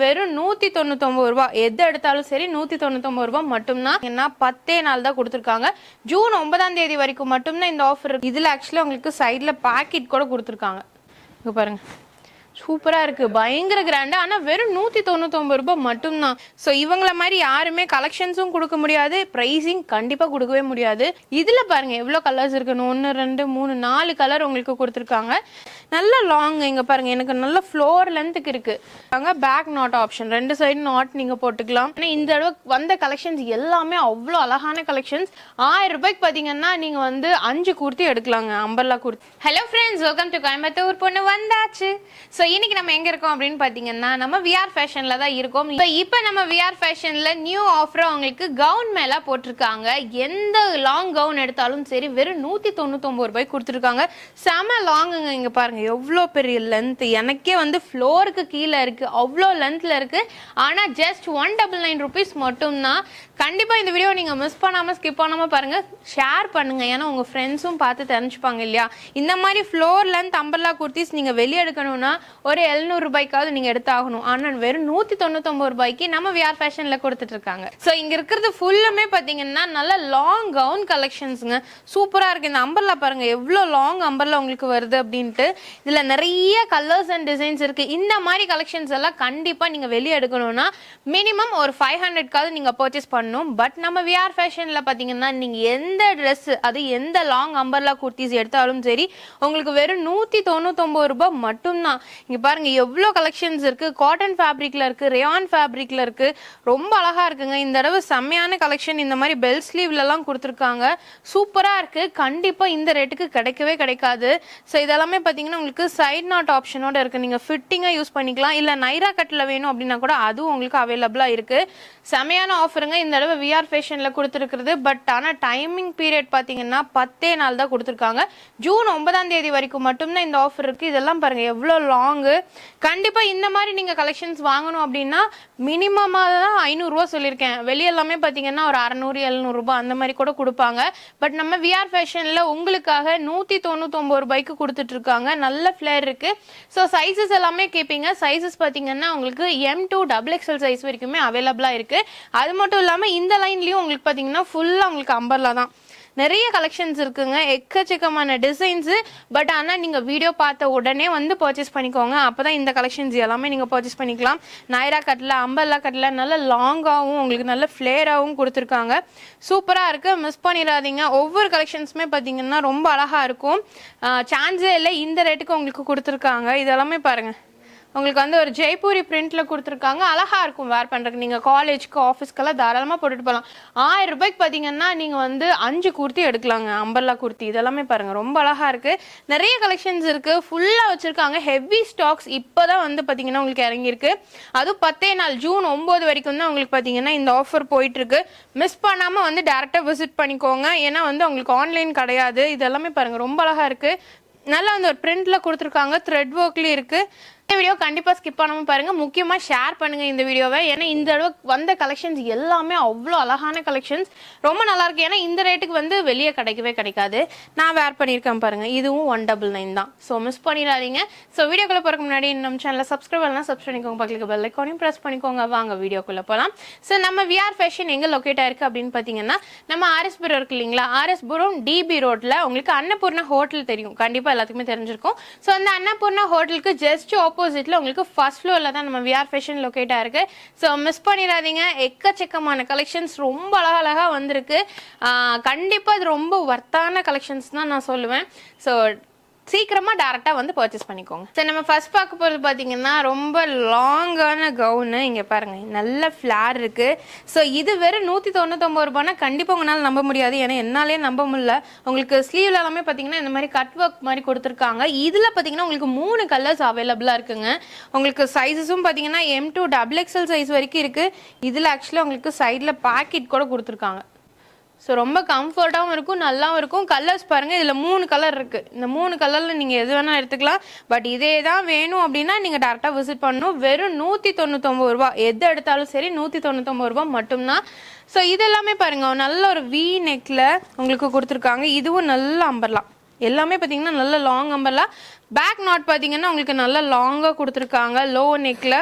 வெறும் நூத்தி தொண்ணூத்தொன்பது ரூபா. எது எடுத்தாலும் சரி நூத்தி தொண்ணூத்தொன்பது ரூபா மட்டும்தான் ஏன்னா பத்தே நாள் தான் கொடுத்துருக்காங்க. ஜூன் ஒன்பதாம் தேதி வரைக்கும் மட்டும்தான் இந்த ஆஃபர் இதுல ஆக்சுவலி உங்களுக்கு சைட்ல பாக்கெட் கூட கொடுத்துருக்காங்க. இங்க பாருங்க. சூப்பரா இருக்கு. பயங்கர கிராண்டா ஆனா வெறும் நூத்தி தொண்ணூத்தொன்பது ரூபாய் மட்டும்தான். ஸோ இவங்கள மாதிரி யாருமே கலெக்ஷன்ஸும் கொடுக்க முடியாது. ப்ரைஸிங் கண்டிப்பா கொடுக்கவே முடியாது. இதுல பாருங்க எவ்வளவு கலர்ஸ் இருக்குன்னு ஒன்னு ரெண்டு மூணு நாலு கலர் உங்களுக்கு கொடுத்துருக்காங்க. நல்ல லாங் இங்க பாருங்க எனக்கு நல்ல ஃப்ளோர் லென்த்துக்கு இருக்கு. அங்க பேக் நாட் ஆப்ஷன் ரெண்டு சைடு நாட் நீங்க போட்டுக்கலாம். ஆனா இந்த தடவை வந்த கலெக்ஷன்ஸ் எல்லாமே அவ்வளோ அழகான கலெக்ஷன்ஸ் ஆயிரம் ரூபாய்க்கு பாத்தீங்கன்னா நீங்க வந்து அஞ்சு kurti எடுக்கலாங்க umbrella kurti hello friends welcome to Coimbatore பொண்ணு வந்தாச்சு. ஸோ இன்னைக்கு நம்ம எங்க இருக்கோம் அப்படின்னு பாத்தீங்கன்னா நம்ம விஆர் ஃபேஷன்ல தான் இருக்கோம். இப்போ இப்போ நம்ம விஆர் ஃபேஷன்ல நியூ ஆஃபர் அவங்களுக்கு கவுன் மேல போட்டிருக்காங்க. எந்த லாங் கவுன் எடுத்தாலும் சரி வெறும் நூத்தி தொண்ணூத்தொன்பது ரூபாய் கொடுத்துருக்காங்க. செம லாங்குங்க இங்க பாருங்க. எவ்வளோ பெரிய லென்த் எனக்கே வந்து ஃப்ளோருக்கு கீழே இருக்கு. அவ்வளோ லென்த்ல இருக்கு. ஆனா just one double nine rupees மட்டும்தான். கண்டிப்பா இந்த வீடியோ நீங்க மிஸ் பண்ணாம ஸ்கிப் பண்ணாம பாருங்க. ஷேர் பண்ணுங்க. ஏன்னா உங்க ஃப்ரெண்ட்ஸும் பார்த்து தெரிஞ்சுப்பாங்க இல்லையா? இந்த மாதிரி ஃப்ளோர் லென்த் அம்பர்லா குர்த்திஸ் நீங்க வெளியே எடுக்கணும்னா ஒரு எழுநூறு ரூபாய்க்காவது நீங்க எடுத்தாகணும். ஆனால் வெறும் நூத்தி தொண்ணூத்தொன்பது ரூபாய்க்கு நம்ம விஆர் ஃபேஷன்ல கொடுத்துட்டு இருக்காங்க ஸோ இங்க இருக்கிறது ஃபுல்லுமே பாத்தீங்கன்னா நல்ல லாங் கவுன் கலெக்ஷன்ஸுங்க சூப்பரா இருக்கு. இந்த அம்பர்லா பாருங்க எவ்வளோ லாங் அம்பர்லா உங்களுக்கு வருது அப்படின்ட்டு. இதுல நிறைய கலர்ஸ் அண்ட் டிசைன்ஸ் இருக்கு. இந்த மாதிரி கலெக்ஷன்ஸ் எல்லாம் கண்டிப்பா நீங்க வெளியே எடுக்கணும்னா மினிமம் ஒரு ஃபைவ் ஹண்ட்ரட்காவது நீங்க பர்ச்சேஸ் பண்ணணும். பட் நம்ம விஆர் ஃபேஷன்ல பாத்தீங்கன்னா நீங்க எந்த ட்ரெஸ் அது எந்த லாங் அம்பர்லா குர்த்திஸ் எடுத்தாலும் சரி உங்களுக்கு வெறும் நூத்தி தொண்ணூத்தொன்பது ரூபாய் மட்டும்தான். இங்கே பாருங்க எவ்வளோ கலெக்ஷன்ஸ் இருக்கு. காட்டன் ஃபேப்ரிக்ல இருக்கு ரேயான் ஃபேப்ரிக்ல இருக்கு. ரொம்ப அழகா இருக்குங்க. இந்த தடவை செம்மையான கலெக்ஷன் இந்த மாதிரி பெல் ஸ்லீவ்லலாம் கொடுத்துருக்காங்க. சூப்பராக இருக்கு. கண்டிப்பாக இந்த ரேட்டுக்கு கிடைக்கவே கிடைக்காது. ஸோ இதெல்லாமே பார்த்தீங்கன்னா உங்களுக்கு சைட் நாட் ஆப்ஷனோட இருக்கு. நீங்கள் ஃபிட்டிங்காக யூஸ் பண்ணிக்கலாம். இல்லை நைரா கட்டில் வேணும் அப்படின்னா கூட அதுவும் உங்களுக்கு அவைலபிளாக இருக்கு. செமையான ஆஃபருங்க இந்த தடவை விஆர் ஃபேஷனில் கொடுத்துருக்குறது. பட் ஆனால் டைமிங் பீரியட் பார்த்தீங்கன்னா பத்தே நாள் தான் கொடுத்துருக்காங்க. ஜூன் ஒன்பதாம் தேதி வரைக்கும் மட்டும்தான் இந்த ஆஃபர் இருக்கு. இதெல்லாம் பாருங்க எவ்வளோ லாங் லாங்கு கண்டிப்பாக இந்த மாதிரி நீங்கள் கலெக்ஷன்ஸ் வாங்கணும் அப்படின்னா மினிமமாக தான் ஐநூறுரூவா சொல்லியிருக்கேன். வெளியெல்லாமே பார்த்தீங்கன்னா ஒரு அறநூறு எழுநூறுபா அந்த மாதிரி கூட கொடுப்பாங்க. பட் நம்ம விஆர் ஃபேஷனில் உங்களுக்காக நூற்றி தொண்ணூத்தொம்பது ரூபாய்க்கு கொடுத்துட்ருக்காங்க நல்ல ஃப்ளேர் இருக்குது ஸோ சைஸஸ் எல்லாமே கேட்பீங்க சைஸஸ் பார்த்தீங்கன்னா உங்களுக்கு M to double XL size வரைக்குமே அவைலபிளாக இருக்குது அது மட்டும் இல்லாமல் இந்த லைன்லேயும் உங்களுக்கு பார்த்தீங்கன்னா ஃபுல்லாக உங்களுக்கு அம்பர்லா தான். நிறைய கலெக்ஷன்ஸ் இருக்குங்க. எக்கச்சக்கமான டிசைன்ஸு பட் ஆனால் நீங்கள் வீடியோ பார்த்த உடனே வந்து பர்ச்சேஸ் பண்ணிக்கோங்க. அப்போ தான் இந்த கலெக்ஷன்ஸ் எல்லாமே நீங்கள் பர்ச்சேஸ் பண்ணிக்கலாம். நாயரா கட்டில் அம்பல்லா கட்டில் நல்ல லாங்காகவும் உங்களுக்கு நல்ல ஃப்ளேராகவும் கொடுத்துருக்காங்க. சூப்பராக இருக்குது மிஸ் பண்ணிடாதீங்க. ஒவ்வொரு கலெக்ஷன்ஸுமே பார்த்தீங்கன்னா ரொம்ப அழகாக இருக்கும். சான்ஸே இல்லை. இந்த ரேட்டுக்கு உங்களுக்கு கொடுத்துருக்காங்க. இதெல்லாமே பாருங்கள் உங்களுக்கு வந்து ஒரு ஜெய்ப்பூரி பிரிண்ட்ல கொடுத்துருக்காங்க. அழகா இருக்கும் வேர் பண்றதுக்கு. நீங்க காலேஜ்க்கு ஆஃபீஸ்க்கெல்லாம் தாராளமா போட்டுட்டு போகலாம் ஆயிரம் ரூபாய்க்கு பாத்தீங்கன்னா நீங்க வந்து அஞ்சு குர்த்தி எடுக்கலாங்க. அம்பர்லா குர்த்தி இதெல்லாமே பாருங்க. ரொம்ப அழகா இருக்கு. நிறைய கலெக்ஷன்ஸ் இருக்கு. ஃபுல்லா வச்சிருக்காங்க. ஹெவி ஸ்டாக்ஸ் இப்போதான் வந்து பாத்தீங்கன்னா உங்களுக்கு இறங்கியிருக்கு. அதுவும் பத்தே நாள் ஜூன் ஒன்பது வரைக்கும் தான் உங்களுக்கு பாத்தீங்கன்னா இந்த ஆஃபர் போயிட்டு இருக்கு மிஸ் பண்ணாம வந்து டேரக்டா விசிட் பண்ணிக்கோங்க. ஏன்னா வந்து உங்களுக்கு ஆன்லைன் கிடையாது. இதெல்லாமே பாருங்க. ரொம்ப அழகா இருக்கு. நல்லா வந்து ஒரு பிரிண்ட்ல கொடுத்துருக்காங்க. த்ரெட் ஒர்க்லயும் இருக்கு. இந்த வீடியோ கண்டிப்பாக ஸ்கிப் பண்ணாமல் பாருங்கள் முக்கியமாக ஷேர் பண்ணுங்க இந்த வீடியோவை ஏன்னா இந்த தடவை வந்த கலெக்ஷன்ஸ் எல்லாமே அவ்வளோ அழகான கலெக்ஷன்ஸ் ரொம்ப நல்லாயிருக்கு ஏன்னா இந்த ரேட்டுக்கு வந்து வெளியே கிடைக்கவே கிடைக்காது. நான் வேர் பண்ணியிருக்கேன் பாருங்கள் இதுவும் ஒன் டபுள் நைன் தான். ஸோ மிஸ் பண்ணிடாதீங்க. ஸோ வீடியோக்குள்ள போறதுக்கு முன்னாடி நம்ம சேனலில் சப்ஸ்கிரைப் பண்ணலாம் சப்ஸ்கிரைப் பண்ணிக்கோங்க. பக்கத்துக்கு பெல் ஐக்கானையும் ப்ரெஸ் பண்ணிக்கோங்க. வாங்க வீடியோக்குள்ளே போகலாம் ஸோ நம்ம விஆர் ஃபேஷன் எங்கே லொக்கேட் ஆயிருக்கு அப்படின்னு பார்த்தீங்கன்னா நம்ம ஆர்எஸ் புரம் இருக்கு இல்லைங்களா? ஆர்எஸ் புரம் டிபி ரோட்டில் உங்களுக்கு அன்னபூர்ணா ஹோட்டல் தெரியும். கண்டிப்பாக எல்லாத்துக்குமே தெரிஞ்சிருக்கும். ஸோ அந்த அன்னபூர்ணா ஹோட்டலுக்கு ஜஸ்ட் ஆப்போசிட்ல உங்களுக்கு ஃபர்ஸ்ட் ஃப்ளோர்ல தான் நம்ம விஆர் ஃபேஷன் லொக்கேட் ஆயிருக்கு ஸோ மிஸ் பண்ணிடாதீங்க. எக்கச்சக்கமான கலெக்ஷன்ஸ் ரொம்ப அழகழகாக வந்திருக்கு. கண்டிப்பாக இது ரொம்ப ஒர்த்தான கலெக்ஷன்ஸ் தான் நான் சொல்லுவேன். ஸோ சீக்கிரமா டேரக்டா வந்து பர்ச்சேஸ் பண்ணிக்கோங்க. சரி நம்ம ஃபர்ஸ்ட் பார்க்க போறது பாத்தீங்கன்னா ரொம்ப லாங்கான கவுனு இங்க பாருங்க. நல்ல ஃபிளார் இருக்கு. ஸோ இது வெறும் நூத்தி தொண்ணூத்தொம்பது ரூபாய்னா கண்டிப்பா உங்களால் நம்ப முடியாது. ஏன்னா என்னாலே நம்ப முடியல. உங்களுக்கு ஸ்லீவ்ல எல்லாமே பாத்தீங்கன்னா இந்த மாதிரி கட் ஒர்க் மாதிரி கொடுத்துருக்காங்க. இதுல பாத்தீங்கன்னா உங்களுக்கு மூணு கலர்ஸ் அவைலபிளா இருக்குங்க. உங்களுக்கு சைஸஸும் பாத்தீங்கன்னா M to double XL size வரைக்கும் இருக்கு. இதுல ஆக்சுவலாக உங்களுக்கு சைட்ல பாக்கெட் கூட கொடுத்துருக்காங்க. ஸோ ரொம்ப கம்ஃபர்ட்டாகவும் இருக்கும் நல்லாவும் இருக்கும். கலர்ஸ் பாருங்கள் இதில் மூணு கலர் இருக்குது இந்த மூணு கலரில் நீங்கள் எது வேணால் எடுத்துக்கலாம். பட் இதே தான் வேணும் அப்படின்னா நீங்கள் டேரெக்டாக விசிட் பண்ணணும். வெறும் நூற்றி தொண்ணூத்தொம்பது ரூபா. எது எடுத்தாலும் சரி நூற்றி தொண்ணூத்தொம்பது ரூபா மட்டும்தான். ஸோ இதெல்லாமே பாருங்கள் நல்ல ஒரு வி நெக்கில் உங்களுக்கு கொடுத்துருக்காங்க. இதுவும் நல்ல அம்பர்லாம் எல்லாமே பார்த்தீங்கன்னா நல்ல லாங் அம்பர்லாம் பேக் நாட் பார்த்தீங்கன்னா உங்களுக்கு நல்லா லாங்காக கொடுத்துருக்காங்க. லோ நெக்கில்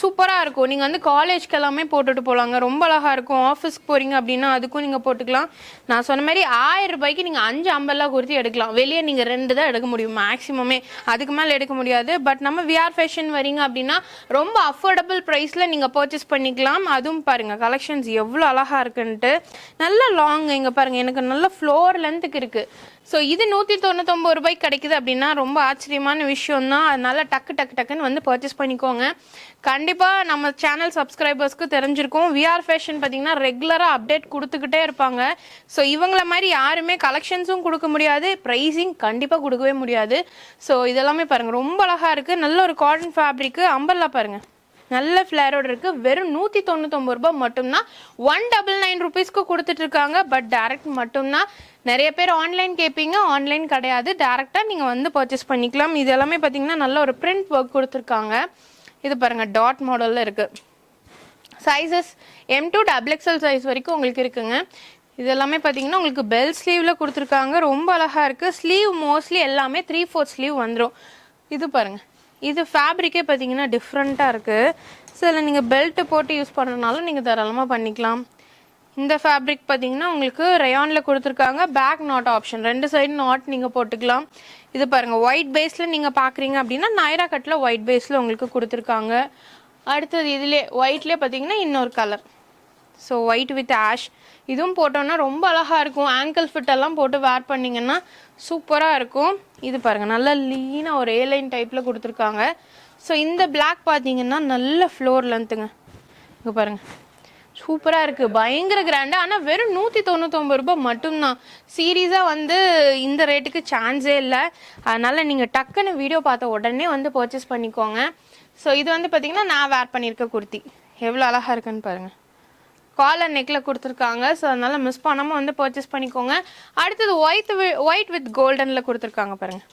சூப்பராக இருக்கும். நீங்கள் வந்து காலேஜ்க்கு எல்லாமே போட்டுட்டு போகலாங்க ரொம்ப அழகாக இருக்கும். ஆஃபீஸ்க்கு போகிறீங்க அப்படின்னா அதுக்கும் நீங்கள் போட்டுக்கலாம். நான் சொன்ன மாதிரி ஆயிரம் ரூபாய்க்கு நீங்கள் அஞ்சு அம்பெல்லாம் குர்த்தி எடுக்கலாம். வெளியே நீங்கள் ரெண்டு தான் எடுக்க முடியும். மேக்ஸிமமே அதுக்கு மேலே எடுக்க முடியாது. பட் நம்ம விஆர் ஃபேஷன் வரீங்க அப்படின்னா ரொம்ப அஃபோர்டபுள் ப்ரைஸில் நீங்கள் பர்ச்சேஸ் பண்ணிக்கலாம். அதுவும் பாருங்கள் கலெக்ஷன்ஸ் எவ்வளோ அழகாக இருக்குன்ட்டு. நல்ல லாங் இங்கே பாருங்கள் எனக்கு நல்ல ஃப்ளோர் லென்த்துக்கு இருக்குது ஸோ இது நூற்றி தொண்ணூத்தொம்பது ரூபாய்க்கு கிடைக்குது அப்படின்னா ரொம்ப முக்கியமான விஷயம் தான் அதனால டக்கு டக்கு டக்குன்னு வந்து பர்ச்சேஸ் பண்ணிக்கோங்க. கண்டிப்பாக நம்ம சேனல் சப்ஸ்கிரைபர்ஸ்க்கு தெரிஞ்சிருக்கும். விஆர் ஃபேஷன் பார்த்தீங்கன்னா ரெகுலராக அப்டேட் கொடுத்துக்கிட்டே இருப்பாங்க. ஸோ இவங்கள மாதிரி யாருமே கலெக்ஷன்ஸும் கொடுக்க முடியாது. ப்ரைஸிங் கண்டிப்பாக கொடுக்கவே முடியாது. ஸோ இதெல்லாமே பாருங்கள் ரொம்ப அழகாக இருக்குது நல்ல ஒரு காட்டன் ஃபேப்ரிக்கு அம்பர்லாம் பாருங்கள் நல்ல ஃப்ளேரோட இருக்குது வெறும் நூற்றி தொண்ணூத்தொம்பது ரூபாய் மட்டும்தான். ஒன் டபுள் நைன் ருபீஸ்க்கு கொடுத்துட்ருக்காங்க. பட் டேரக்ட் மட்டும்தான். நிறைய பேர் ஆன்லைன் கேட்பீங்க ஆன்லைன் கிடையாது. டேரெக்டாக நீங்கள் வந்து பர்ச்சேஸ் பண்ணிக்கலாம். இது எல்லாமே பார்த்தீங்கன்னா நல்ல ஒரு பிரிண்ட் ஒர்க் கொடுத்துருக்காங்க. இது பாருங்கள் டாட் மாடலில் இருக்குது sizes M to double XL size வரைக்கும் உங்களுக்கு இருக்குங்க. இது எல்லாமே பார்த்தீங்கன்னா உங்களுக்கு பெல் ஸ்லீவில் கொடுத்துருக்காங்க. ரொம்ப அழகாக இருக்குது ஸ்லீவ் மோஸ்ட்லி எல்லாமே த்ரீ ஃபோர்த் ஸ்லீவ் வந்துடும் இது பாருங்கள் இது ஃபேப்ரிக்கே பார்த்தீங்கன்னா டிஃப்ரெண்ட்டாக இருக்குது ஸோ இதில் நீங்கள் பெல்ட்டு போட்டு யூஸ் பண்ணுறதுனால நீங்கள் தாராளமாக பண்ணிக்கலாம். இந்த ஃபேப்ரிக் பார்த்தீங்கன்னா உங்களுக்கு ரயானில் கொடுத்துருக்காங்க. பேக் நாட் ஆப்ஷன் ரெண்டு சைடு நாட் நீங்கள் போட்டுக்கலாம். இது பாருங்கள் ஒயிட் பேஸில் நீங்கள் பார்க்குறீங்க அப்படின்னா நைரா கட்டில் ஒயிட் பேஸில் உங்களுக்கு கொடுத்துருக்காங்க. அடுத்தது இதிலே ஒயிட்லேயே பார்த்தீங்கன்னா இன்னொரு colour so white with ash இதுவும் போட்டோன்னா ரொம்ப அழகாக இருக்கும். ஆங்கிள் ஃபிட் எல்லாம் போட்டு வேர் பண்ணிங்கன்னா சூப்பராக இருக்கும். இது பாருங்கள் நல்லா லீனாக ஒரு ஏலைன் டைப்பில் கொடுத்துருக்காங்க. ஸோ இந்த பிளாக் பார்த்தீங்கன்னா நல்ல ஃப்ளோர் லென்த்துங்க இங்கே பாருங்கள் சூப்பராக இருக்குது பயங்கர கிராண்டாக ஆனால் வெறும் நூற்றி தொண்ணூத்தொம்பது ரூபாய் மட்டும்தான். சீரீஸாக வந்து இந்த ரேட்டுக்கு சான்ஸே இல்லை. அதனால் நீங்கள் டக்குன்னு வீடியோ பார்த்த உடனே வந்து பர்ச்சேஸ் பண்ணிக்கோங்க. ஸோ இது வந்து பார்த்தீங்கன்னா நான் வேர் பண்ணியிருக்க குர்த்தி. எவ்வளோ அழகாக இருக்குன்னு பாருங்கள் காலர் நெக்கில் கொடுத்துருக்காங்க. ஸோ அதனால் மிஸ் பண்ணாமல் வந்து பர்ச்சேஸ் பண்ணிக்கோங்க. அடுத்தது ஒயிட் ஒயிட் வித் கோல்டனில் கொடுத்துருக்காங்க பாருங்கள்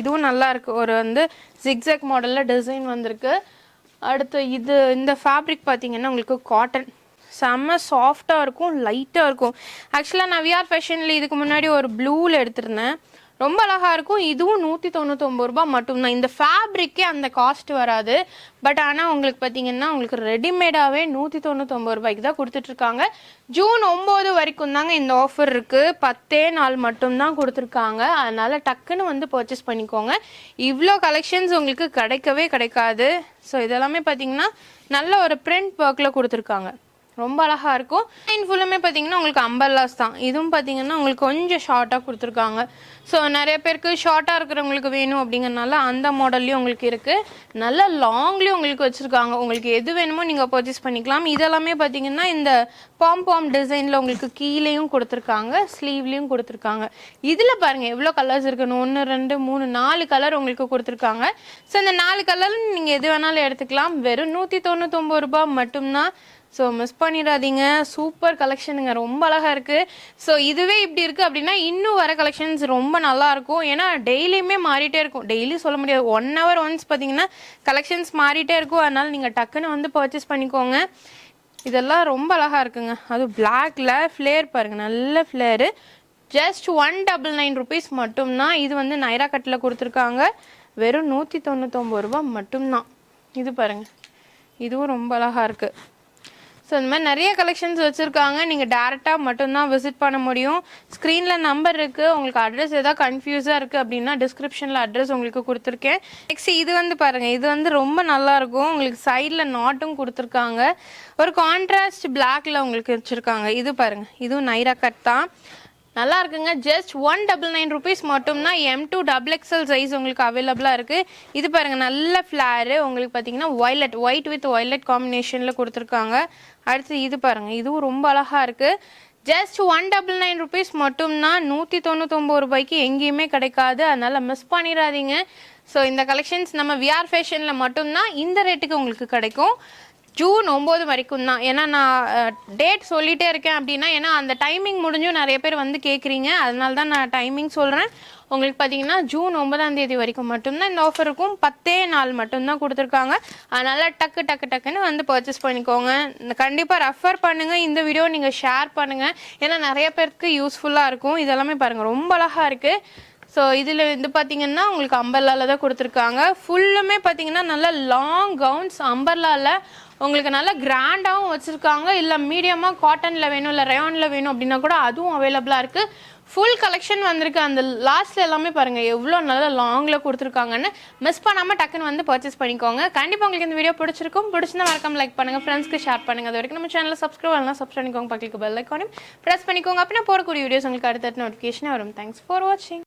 இதுவும் நல்லாயிருக்கு ஒரு வந்து ஜிக்ஸாக் மாடலில் டிசைன் வந்திருக்கு. அடுத்து இது இந்த ஃபேப்ரிக் பார்த்தீங்கன்னா உங்களுக்கு காட்டன் செம்ம சாஃப்டாக இருக்கும் லைட்டாக இருக்கும். ஆக்சுவலாக நான் விஆர் ஃபேஷனில் இதுக்கு முன்னாடி ஒரு ப்ளூவில் எடுத்திருந்தேன். ரொம்ப அழகாக இருக்கும். இதுவும் நூற்றி தொண்ணூத்தொம்பது ரூபாய் மட்டும்தான். இந்த ஃபேப்ரிக்கே அந்த காஸ்ட் வராது. பட் ஆனால் உங்களுக்கு பார்த்தீங்கன்னா உங்களுக்கு ரெடிமேடாகவே நூற்றி தொண்ணூத்தொம்பது ரூபாய்க்கு தான் கொடுத்துட்ருக்காங்க. ஜூன் ஒம்பது வரைக்கும் தாங்க இந்த ஆஃபர் இருக்குது பத்தே நாள் மட்டும்தான் கொடுத்துருக்காங்க. அதனால் டக்குன்னு வந்து பர்ச்சேஸ் பண்ணிக்கோங்க. இவ்வளோ கலெக்ஷன்ஸ் உங்களுக்கு கிடைக்கவே கிடைக்காது. ஸோ இதெல்லாமே பார்த்தீங்கன்னா நல்ல ஒரு பிரிண்ட் ஒர்க்கில் கொடுத்துருக்காங்க. ரொம்ப அழகாக இருக்கும். லைன் ஃபுல்லுமே பார்த்தீங்கன்னா உங்களுக்கு அம்பர்லாஸ் தான். இதுவும் பார்த்தீங்கன்னா உங்களுக்கு கொஞ்சம் ஷார்ட்டாக கொடுத்துருக்காங்க. ஸோ நிறைய பேருக்கு ஷார்ட்டாக இருக்கிறவங்களுக்கு வேணும் அப்படிங்கறனால அந்த மாடல்லையும் உங்களுக்கு இருக்குது நல்ல லாங்லேயும் உங்களுக்கு வச்சுருக்காங்க. உங்களுக்கு எது வேணுமோ நீங்கள் பர்ச்சேஸ் பண்ணிக்கலாம். இதெல்லாமே பார்த்தீங்கன்னா இந்த பாம் பாம் டிசைனில் உங்களுக்கு கீழேயும் கொடுத்துருக்காங்க. ஸ்லீவ்லேயும் கொடுத்துருக்காங்க. இதில் பாருங்கள் எவ்வளோ கலர்ஸ் இருக்குன்னு. ஒன்று ரெண்டு மூணு நாலு கலர் உங்களுக்கு கொடுத்துருக்காங்க. ஸோ இந்த நாலு கலர் நீங்கள் எது வேணாலும் எடுத்துக்கலாம். வெறும் நூற்றி தொண்ணூத்தொம்பது ரூபாய் மட்டும்தான் ஸோ மிஸ் பண்ணிடாதீங்க. சூப்பர் கலெக்ஷனுங்க ரொம்ப அழகாக இருக்குது ஸோ இதுவே இப்படி இருக்குது அப்படின்னா இன்னும் வர கலெக்ஷன்ஸ் ரொம்ப நல்லாயிருக்கும் ஏன்னா டெய்லியுமே மாறிட்டே இருக்கும். டெய்லி சொல்ல முடியாது. ஒன் ஹவர் ஒன்ஸ் பார்த்தீங்கன்னா கலெக்ஷன்ஸ் மாறிட்டே இருக்கும். அதனால் நீங்கள் டக்குன்னு வந்து பர்ச்சேஸ் பண்ணிக்கோங்க. இதெல்லாம் ரொம்ப அழகாக இருக்குங்க. அதுவும் பிளாக்ல ஃப்ளேர் பாருங்க. நல்ல flare just one double nine rupees மட்டும்தான். இது வந்து நைரா கட்டில் கொடுத்துருக்காங்க. வெறும் நூற்றி தொண்ணூத்தொம்பது ரூபா மட்டும்தான். இது பாருங்க. இதுவும் ரொம்ப அழகாக இருக்குது ஸோ இந்த மாதிரி நிறைய கலெக்ஷன்ஸ் வச்சுருக்காங்க. நீங்கள் டேரெக்டாக மட்டும்தான் விசிட் பண்ண முடியும். ஸ்க்ரீனில் நம்பர் இருக்குது உங்களுக்கு அட்ரஸ் எதாவது கன்ஃபியூஸாக இருக்குது அப்படின்னா டிஸ்கிரிப்ஷனில் அட்ரஸ் உங்களுக்கு கொடுத்துருக்கேன். நெக்ஸ்ட் இது வந்து பாருங்கள் இது வந்து ரொம்ப நல்லா இருக்கும். உங்களுக்கு சைடில் நாட்டும் கொடுத்துருக்காங்க. ஒரு கான்ட்ராஸ்ட் பிளாக்ல உங்களுக்கு வச்சுருக்காங்க. இது பாருங்கள் இதுவும் நைரா கட் தான். நல்லா இருக்குங்க. Just one double nine rupees மட்டும்தான் M to double XL size உங்களுக்கு அவைலபிளாக இருக்குது இது பாருங்கள் நல்ல ஃப்ளாரு உங்களுக்கு பார்த்தீங்கன்னா ஒய்லட் ஒயிட் வித் ஒய்லட் காம்பினேஷனில் கொடுத்துருக்காங்க. அடுத்து இது பாருங்கள் இதுவும் ரொம்ப அழகாக இருக்குது just one double nine rupees மட்டும்தான் நூற்றி தொண்ணூத்தொம்பது ரூபாய்க்கு எங்கேயுமே கிடைக்காது. அதனால் மிஸ் பண்ணிடாதீங்க. ஸோ இந்த கலெக்ஷன்ஸ் நம்ம விஆர் ஃபேஷனில் மட்டும்தான் இந்த ரேட்டுக்கு உங்களுக்கு கிடைக்கும். ஜூன் ஒம்பது வரைக்கும் தான். ஏன்னா நான் டேட் சொல்லிட்டே இருக்கேன் அப்படின்னா ஏன்னா அந்த டைமிங் முடிஞ்சும் நிறைய பேர் வந்து கேட்குறீங்க அதனால தான் நான் டைமிங் சொல்கிறேன் உங்களுக்கு பார்த்தீங்கன்னா ஜூன் ஒன்பதாம் தேதி வரைக்கும் மட்டும்தான் இந்த ஆஃபர் இருக்கும். பத்தே நாள் மட்டும்தான் கொடுத்துருக்காங்க. அதனால் டக்கு டக்கு டக்குன்னு வந்து பர்ச்சேஸ் பண்ணிக்கோங்க. கண்டிப்பாக ரெஃபர் பண்ணுங்கள் இந்த வீடியோ நீங்கள் ஷேர் பண்ணுங்கள் ஏன்னா நிறைய பேருக்கு யூஸ்ஃபுல்லாக இருக்கும். இதெல்லாமே பாருங்கள் ரொம்ப அழகாக இருக்குது ஸோ இதில் வந்து பார்த்தீங்கன்னா உங்களுக்கு அம்பர்லால தான் கொடுத்துருக்காங்க. ஃபுல்லுமே பார்த்தீங்கன்னா நல்ல லாங் கவுன்ஸ் அம்பர்லாவில் உங்களுக்கு நல்லா கிராண்டாகவும் வச்சுருக்காங்க. இல்லை மீடியமாக காட்டனில் வேணும் இல்லை ரயானில் வேணும் அப்படின்னா கூட அதுவும் அவைலபிளாக இருக்குது ஃபுல் கலெக்ஷன் வந்திருக்கு. அந்த லாஸ்ட்டில் எல்லாமே பாருங்கள் எவ்வளோ நல்ல லாங்கில் கொடுத்துருக்காங்கன்னு மிஸ் பண்ணாமல் டக்குன்னு வந்து பர்ச்சேஸ் பண்ணிக்கோங்க. கண்டிப்பாக உங்களுக்கு இந்த வீடியோ பிடிச்சிருக்கும். பிடிச்சிருந்தா மறக்காம லைக் பண்ணுங்க. ஃப்ரெண்ட்ஸ்க்கு ஷேர் பண்ணுங்கள் அது வரைக்கும் நம்ம சேனலில் சப்ஸ்கிரைப் பண்ணலாம் சப்ஸ்கிரைப் பண்ணிக்கோங்க. பக்கத்துக்கு பெல் ஐக்கானையும் ப்ரெஸ் பண்ணிக்கோங்க. அப்படின்னா போடக்கூடிய வீடியோஸ் உங்களுக்கு அடுத்த நோட்டிஃபிகேஷனே வரும். தேங்க்ஸ் ஃபார் வாட்சிங்